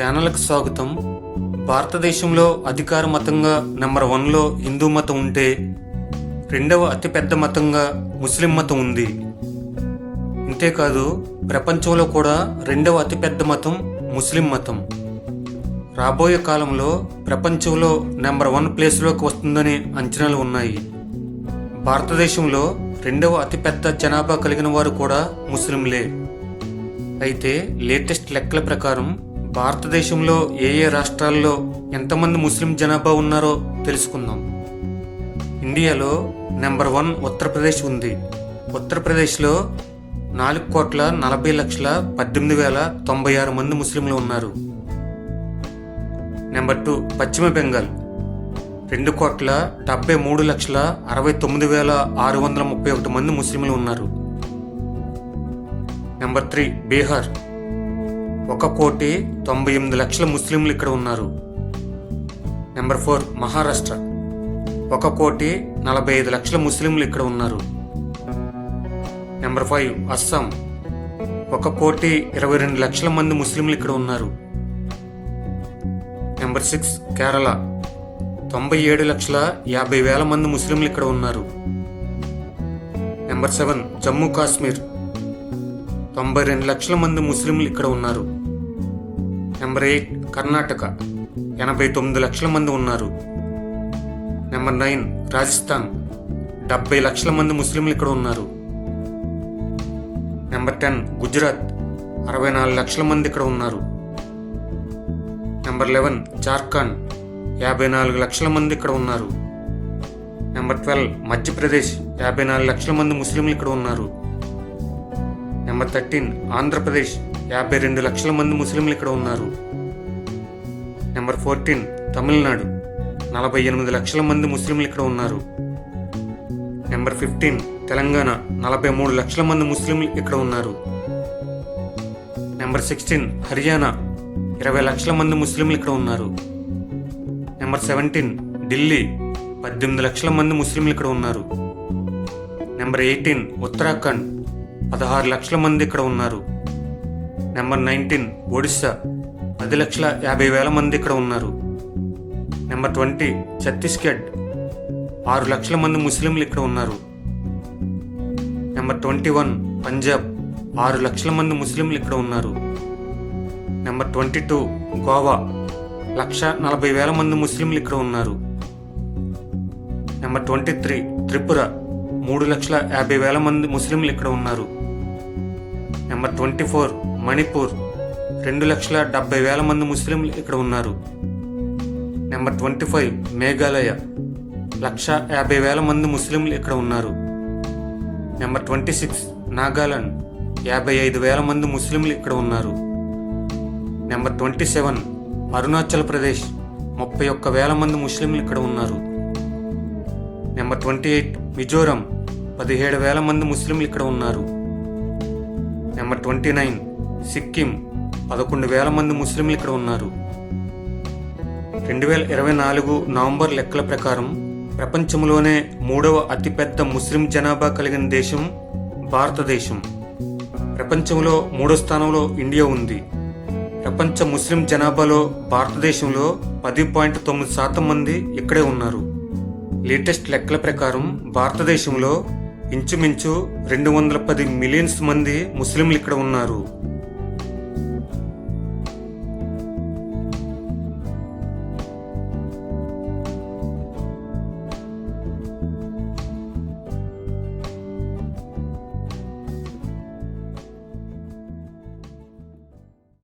ఛానల్కు స్వాగతం. భారతదేశంలో అధికార మతంగా నెంబర్ వన్లో హిందూ మతం ఉంటే రెండవ అతిపెద్ద మతంగా ముస్లిం మతం ఉంది. అంతేకాదు ప్రపంచంలో కూడా రెండవ అతిపెద్ద మతం ముస్లిం మతం. రాబోయే కాలంలో ప్రపంచంలో నెంబర్ వన్ ప్లేస్లోకి వస్తుందనే అంచనాలు ఉన్నాయి. భారతదేశంలో రెండవ అతిపెద్ద జనాభా కలిగిన వారు కూడా ముస్లింలే. అయితే లేటెస్ట్ లెక్కల ప్రకారం భారతదేశంలో ఏ ఏ రాష్ట్రాల్లో ఎంతమంది ముస్లిం జనాభా ఉన్నారో తెలుసుకుందాం. ఇండియాలో నెంబర్ వన్ ఉత్తరప్రదేశ్ ఉంది. ఉత్తరప్రదేశ్లో నాలుగు కోట్ల నలభై లక్షల పద్దెనిమిది వేల తొంభై ఆరు మంది ముస్లింలు ఉన్నారు. నెంబర్ టూ పశ్చిమ బెంగాల్. రెండు కోట్ల డెబ్బై మూడు లక్షల అరవై తొమ్మిది వేల ఆరు వందల ముప్పై ఒకటి మంది ముస్లింలు ఉన్నారు. Number three Bihar. ఒక కోటి తొంభై ఎనిమిది లక్షల ముస్లింలు ఇక్కడ ఉన్నారు. Number four Maharashtra. ఒక కోటి నలభై ఐదు లక్షల ముస్లింలు ఇక్కడ ఉన్నారు. Number five Assam. ఒక కోటి ఇరవై రెండు లక్షల మంది ముస్లింలు ఇక్కడ ఉన్నారు. Number six Kerala. తొంభై ఏడు లక్షల యాభై వేల మంది ముస్లింలు ఇక్కడ ఉన్నారు. Number seven Jammu Kashmir. తొంభై రెండు లక్షల మంది ముస్లింలు ఇక్కడ ఉన్నారు. Number eight Karnataka. ఎనభై తొమ్మిది లక్షల మంది ఉన్నారు. Number nine Rajasthan. డెబ్బై లక్షల మంది ముస్లింలు ఇక్కడ ఉన్నారు. Number ten Gujarat. అరవై నాలుగు లక్షల మంది ఇక్కడ ఉన్నారు. Number eleven Jharkhand. యాభై నాలుగు లక్షల మంది ఇక్కడ ఉన్నారు. Number twelve Madhya Pradesh. యాభై నాలుగు లక్షల మంది ముస్లింలు ఇక్కడ ఉన్నారు. Number thirteen Andhra Pradesh. యాభై రెండు లక్షల మంది ముస్లింలు ఇక్కడ ఉన్నారు. Number fourteen Tamil Nadu. నలభై ఎనిమిది లక్షల మంది ముస్లింలు ఇక్కడ ఉన్నారు. Number fifteen Telangana. నలభై మూడు లక్షల మంది ముస్లింలు ఇక్కడ ఉన్నారు. Number sixteen Haryana. ఇరవై లక్షల మంది ముస్లింలు ఇక్కడ ఉన్నారు. Number seventeen Delhi. పద్దెనిమిది లక్షల మంది ముస్లింలు ఇక్కడ ఉన్నారు. Number eighteen Uttarakhand. పదహారు లక్షల మంది ఇక్కడ ఉన్నారు. Number nineteen Odisha. పది లక్షల యాభై వేల మంది ఇక్కడ ఉన్నారు. Number twenty Chhattisgarh. ఆరు లక్షల మంది ముస్లింలు ఇక్కడ ఉన్నారు. Number twenty one Punjab. ఆరు లక్షల మంది ముస్లింలు ఇక్కడ ఉన్నారు. Number twenty two Goa. లక్ష నలభై వేల మంది ముస్లింలు ఇక్కడ ఉన్నారు. Number twenty three Tripura. మూడు లక్షల యాభై వేల మంది ముస్లింలు ఇక్కడ ఉన్నారు. Number twenty four Manipur. రెండు లక్షల డెబ్బై వేల మంది ముస్లింలు ఇక్కడ ఉన్నారు. Number twenty five Meghalaya. లక్ష యాభై వేల మంది ముస్లింలు ఇక్కడ ఉన్నారు. Number twenty six Nagaland. యాభై ఐదు వేల మంది ముస్లింలు ఇక్కడ ఉన్నారు. Number twenty seven Arunachal Pradesh. ముప్పై ఒక్క వేల మంది ముస్లింలు ఇక్కడ ఉన్నారు. Number twenty eight Mizoram. పదిహేడు వేల మంది ముస్లింలు ఇక్కడ ఉన్నారు. Number twenty nine Sikkim. పదకొండు వేల మంది ముస్లింలు ఇక్కడ ఉన్నారు. రెండు వేల ఇరవై నాలుగు నవంబర్ లెక్కల ప్రకారం ప్రపంచంలోనే మూడవ అతిపెద్ద ముస్లిం జనాభా కలిగిన దేశం భారతదేశం. ప్రపంచంలో మూడో స్థానంలో ఇండియా ఉంది. ప్రపంచ ముస్లిం జనాభాలో భారతదేశంలో పది పాయింట్ తొమ్మిది శాతం మంది ఇక్కడే ఉన్నారు. లేటెస్ట్ లెక్కల ప్రకారం భారతదేశంలో ఇంచుమించు రెండు వందల పది మిలియన్స్ మంది ముస్లింలు ఇక్కడ ఉన్నారు.